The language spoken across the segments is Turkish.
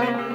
Bye.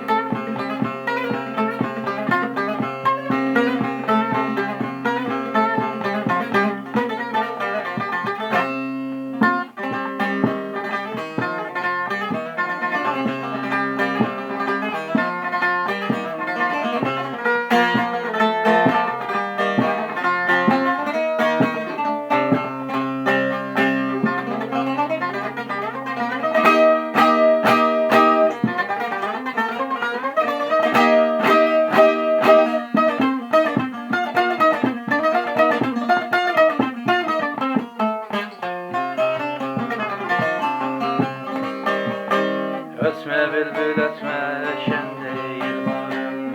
etme bülbül etme eşen değil barım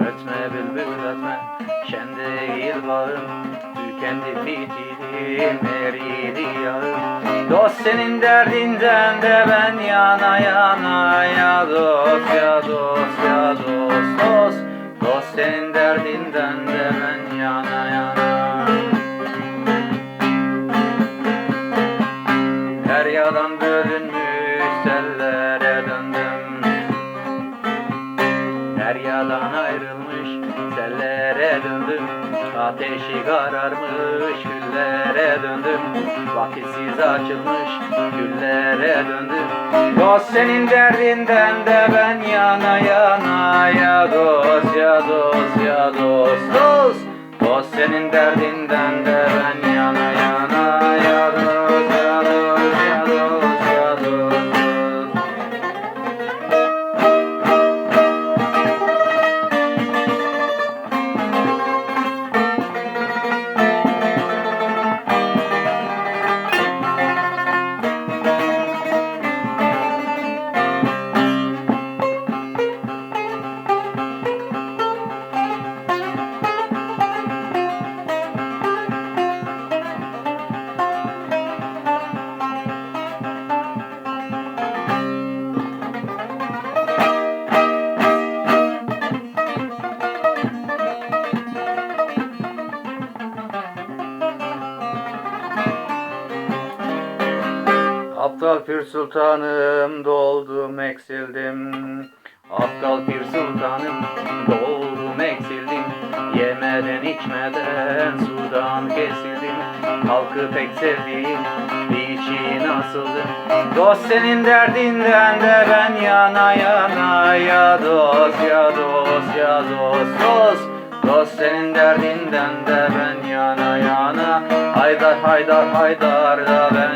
Ötme bülbül etme şen değil barım Tükendi fitilim eridi yarım Dost senin derdinden de ben yana yana ya dost ya dost ya Ateşi kararmış güllere döndüm. Vakitsiz açılmış güllere döndüm. Dost senin derdinden de ben yana yana Ya dost ya dost ya dost dost. Dost senin derdinden de ben yana yana Aptal pir sultanım doldum eksildim. Aptal pir sultanım doldum eksildim. Yemeden içmeden sudan kesildim. Halkı pek sevdiğim için asıldım Dost senin derdinden de ben yana yana Ya dost ya dost ya dost dost. Dost senin derdinden de ben yana yana. Haydar haydar haydar da ben